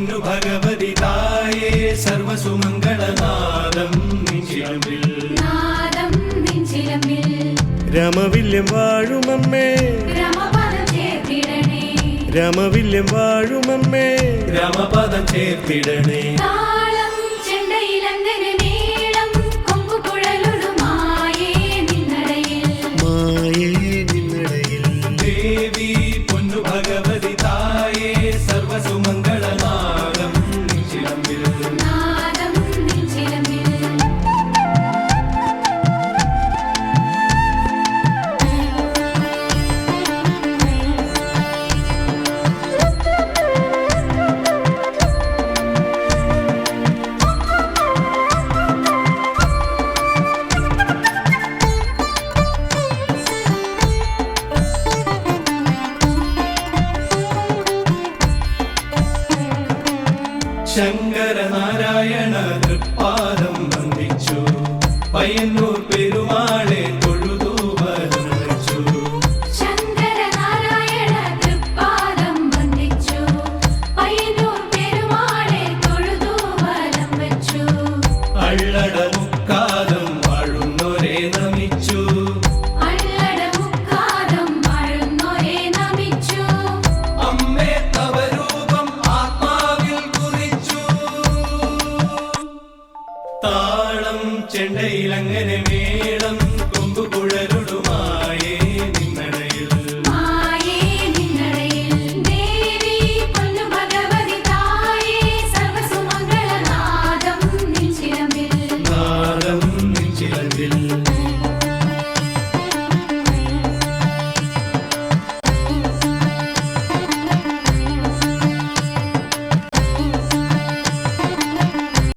പൊന്നു ഭഗവതി തായേ സർവസുമംഗളനാദം നിഞ്ചിലമ്പിൽ. രമവില്യം വാഴുമമ്മേ. രമവില്യം വാഴുമമ്മേ. രമപദം ചേർത്തിടണേ മായേ നിന്നടയിൽ. ദേവി പൊന്നു ഭഗവതി ശങ്കരനാരായണ തൃപ്പാദം വന്ദിച്ചു. പയ്യന്നൂർ പെരുമാളെ താളം ചെണ്ടയിലങ്ങനെ മേളം കൊമ്പുകുഴലുടുമായേ